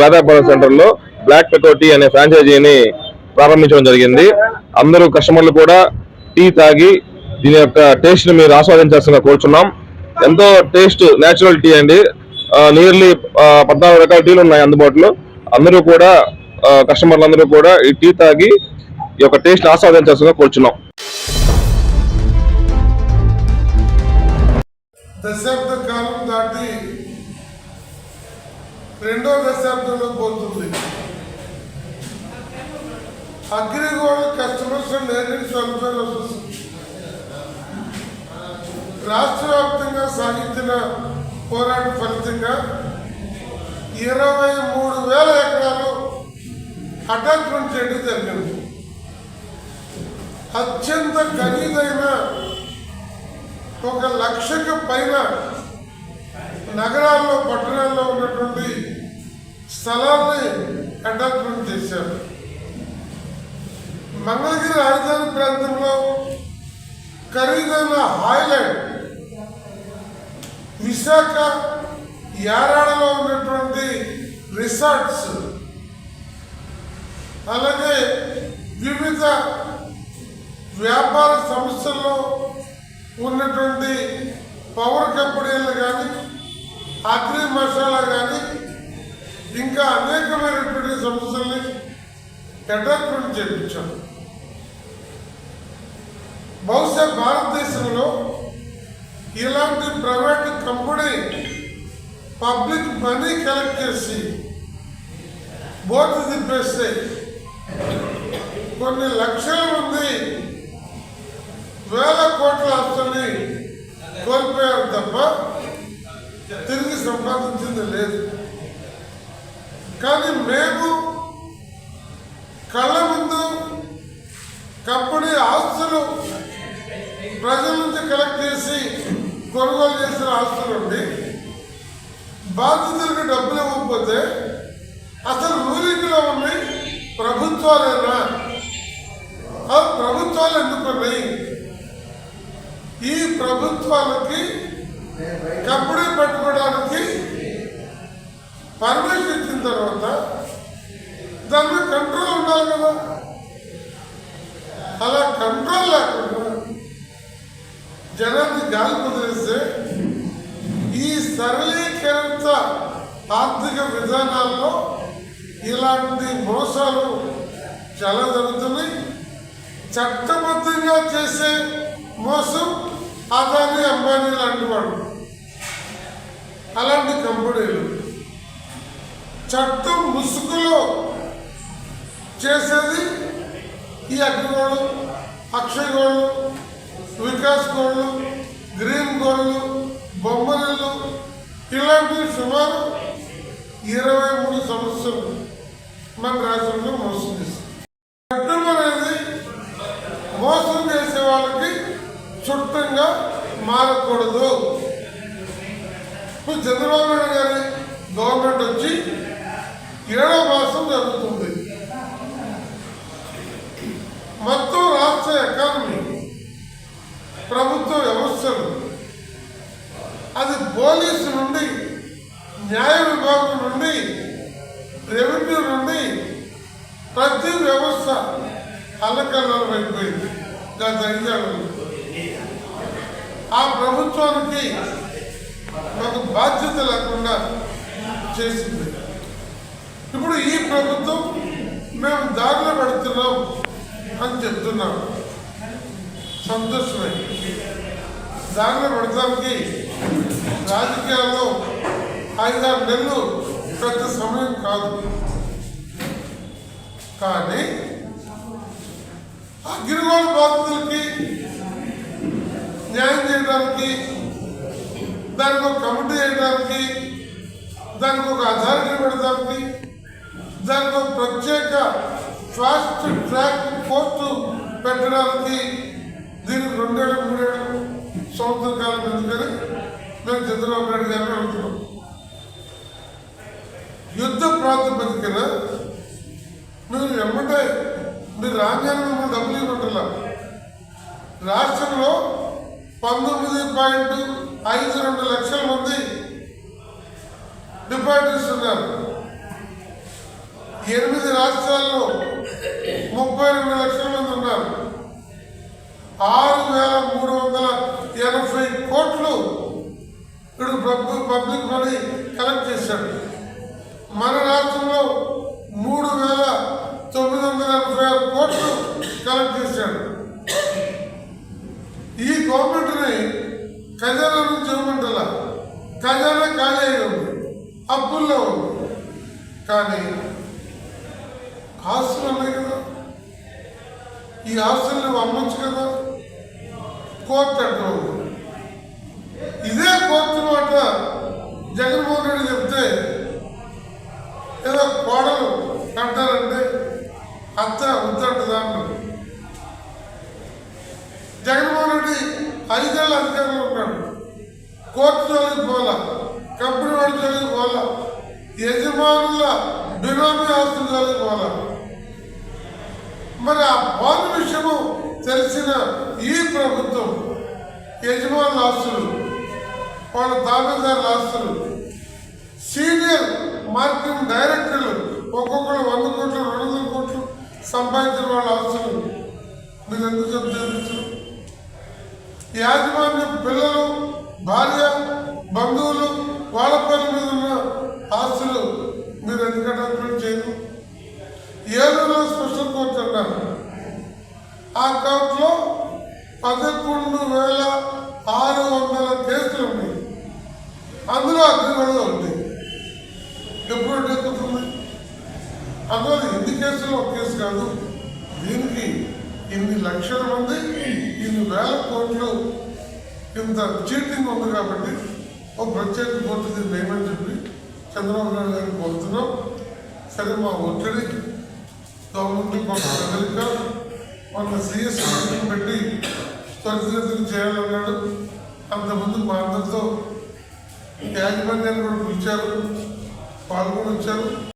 వేదాపురం సెంటర్లో బ్లాక్ పెకోటీ అనే ఫ్రాంచైజీని ప్రారంభించడం జరిగింది. అందరూ కస్టమర్లు కూడా టీ తాగి దీని యొక్క టేస్ట్ని మీరు ఆస్వాదించాల్సిన కోరుచున్నాం. ఎంతో టేస్ట్ నేచురల్ టీ అండి. నియర్లీ పద్నాలుగు రకాల టీలు ఉన్నాయి అందుబాటులో. అందరూ కూడా కస్టమర్లు అందరూ కూడా ఈ టీ తాగి ఈ యొక్క టేస్ట్ ఆస్వాదించాల్సిన కోరుచున్నాం. దశాబ్ద కాలం దాటి రెండో దశాబ్దంలో పోతుంది. అగ్రిగోల్డ్ కస్టమర్స్ నేరేడు వెల్ఫేర్ అసోసియేషన్ రాష్ట్ర వ్యాప్తంగా సాగించిన పోరాట ఫలితంగా ఇరవై మూడు వేల ఎకరాలు అటాచ్మెంట్ చేయడం జరిగింది. అత్యంత ఖరీదైన ఒక లక్షకు పైన నగరాల్లో పట్టణాల్లో ఉన్నటువంటి స్థలాన్ని అటాచ్మెంట్ చేశారు. మంగళగిరి రాజధాని ప్రాంతంలో ఖరీదైన హాయిలాండ్ విశాఖ యారాడలో ఉన్నటువంటి రిసార్ట్స్ అలాగే వివిధ వ్యాపార సంస్థల్లో ఉన్నటువంటి పవర్ కంపెనీలు కానీ అగ్రి మసాలా కానీ ఇంకా అనేకమైనటువంటి సంస్థల్ని అటాచ్మెంట్ చేయించాం బహుశా భారతదేశంలో ఇలాంటి private company public money collect చేసి బోర్డు తిప్పేస్తే కొన్ని లక్షల మంది వేల కోట్ల ఆస్తుల్ని కోల్పోయారు తప్ప తిరిగి సంపాదించింది లేదు. కానీ మేము కళ్ళ ముందు కంపెనీ ఆస్తులు ప్రజల నుంచి కలెక్ట్ చేసి కొనుగోలు చేసిన ఆస్తులు ఉండి బాధితులకు డబ్బులు ఇవ్వకపోతే అసలు రూలింగ్లో ఉన్నాయి ప్రభుత్వాలేనా? ఆ ప్రభుత్వాలు ఎందుకున్నాయి? ఈ ప్రభుత్వాలకి కప్పుడు పెట్టుకోవడానికి పర్మిషన్ ఇచ్చిన తర్వాత దాని కంట్రోల్ ఉండాలి కదా. అలా కంట్రోల్ లేకుండా జనాన్ని గాలి కుదిరిస్తే ఈ సరళీకరించ ఆర్థిక విధానాల్లో ఇలాంటి మోసాలు చాలా జరుగుతున్నాయి. చట్టబద్ధంగా చేసే మోసం అదాని అంబానీ లాంటి వాడు. అలాంటి కంపెనీలు చట్టం ముసుగులో చేసేది ఈ అగ్నిగోళ్ళు అక్షయ్ గోళ్ళు వికాస్ గోళ్ళు గ్రీన్ గోళ్ళు బొమ్మలు ఇలాంటివి సుమారు ఇరవై మూడు సంవత్సరాలు మన రాష్ట్రంలో మోసం చేస్తుంది చట్టం అనేది మోసం చేసే వాళ్ళకి చుట్టంగా మారకూడదు. ఇప్పుడు చంద్రబాబు నాయుడు గారి గవర్నమెంట్ వచ్చి ఏడో మాసం జరుగుతుంది. మొత్తం రాష్ట్ర ఎకానమీ ప్రభుత్వ వ్యవస్థలు అది పోలీసు నుండి న్యాయ విభాగం నుండి రెవెన్యూ నుండి ప్రతి వ్యవస్థ అల్లకల్లం అయిపోయింది. గత ఐదేళ్ళలో ఆ ప్రభుత్వానికి మాకు బాధ్యత లేకుండా చేసింది. ఇప్పుడు ఈ ప్రభుత్వం మేము దారిలో పెడుతున్నాం అని చెప్తున్నాం. సంతోషమే. దారిలో పెడతానికి రాజకీయాల్లో ఐదారు నెలలు పెద్ద సమయం కాదు. కానీ అగ్రిగోల్డ్ బాధితులకి న్యాయం చేయడానికి దానికి ఒక కమిటీ వేయడానికి దానికి ఒక అథారిటీ పెడతానికి దానికి ఒక ప్రత్యేక ఫాస్ట్ ట్రాక్ కోర్టు పెట్టడానికి దీనికి రెండేళ్ళు మూడేళ్ళు సంవత్సర కాలం ఎందుకని మేము చంద్రబాబు నాయుడు గారిని అడుగుతున్నాం. యుద్ధ ప్రాతిపదికన మీరు ఎమ్మటే మీరు రాజ్యాంగం మిమ్మల్ని డబ్బులు ఇవ్వట్లా రాష్ట్రంలో పంతొమ్మిది పాయింట్ ఐదు రెండు లక్షల మంది మున్సిపాలిటీస్ ఉన్నారు ఎనిమిది రాష్ట్రాల్లో ముప్పై రెండు లక్షల మంది ఉన్నారు. ఆరు వేల మూడు వందల ఎనభై కోట్లు ఇప్పుడు పబ్లిక్ పబ్లిక్ మనీ కలెక్ట్ చేశాడు మన రాష్ట్రంలో మూడు వేల తొమ్మిది వందల ఎనభై ఆరు కోట్లు కలెక్ట్ చేశాడు ఈ గవర్నమెంట్ని ఖజానా నుంచి ఇవ్వమంటలా ఖజానా ఖాళీ అయి ఉంది. అప్పుల్లో ఉంది. కానీ ఆస్తులు ఉన్నాయి కదా. ఈ ఆస్తులు నువ్వు అమ్మొచ్చు కదా. కోర్టు అంటుంది కోర్టు జోలికి పోలా కంపెనీ వాడి జోలికి పోలా యజమానుల బినామీ ఆస్తుల జోలికి పోలా. మరి ఆ బాండ్ విషయము తెలిసిన ఈ ప్రభుత్వం యజమానుల ఆస్తులు వాళ్ళ దావేదారుల ఆస్తులు సీనియర్ మార్కెటింగ్ డైరెక్టర్లు ఒక్కొక్కరు వంద కోట్లు రెండు వందల కోట్లు సంపాదించిన వాళ్ళ ఆస్తులు. మీరు ఎందుకు చెప్తారు యాజమాన్యం పిల్లలు భార్య బంధువులు వాళ్ళ పేరు మీద ఉన్న ఆస్తులు మీరు ఎందుకంటే అడ్మిట్ చేయరు? ఏలూరులో స్పెషల్ కోర్టు అన్నారు ఆ కోర్టులో పదకొండు వేల ఆరు వందల కేసులు ఉన్నాయి. అందులో అగ్రిగోళం ఉంది. ఎప్పుడు డెక్కుతుంది అందులో ఎన్ని కేసులు? ఒక కేసు కాదు. దీనికి ఇన్ని లక్షల మంది ఇన్ని వేల కోట్లు ఇంత చీటింగ్ ఉంది కాబట్టి ఒక ప్రత్యేక కోర్టు దీన్ని వేయమని చెప్పి చంద్రబాబు నాయుడు గారిని కోరుతున్నాం. సరే మా ఒత్తిడి గవర్నమెంట్ కొంత కదలిక మొన్న సీఎస్ పెట్టి త్వరితగతిని చేయాలన్నాడు. అంతకుముందు మా అందరితో యాజమాన్యాన్ని కూడా పిలిచారు వాళ్ళు కూడా వచ్చారు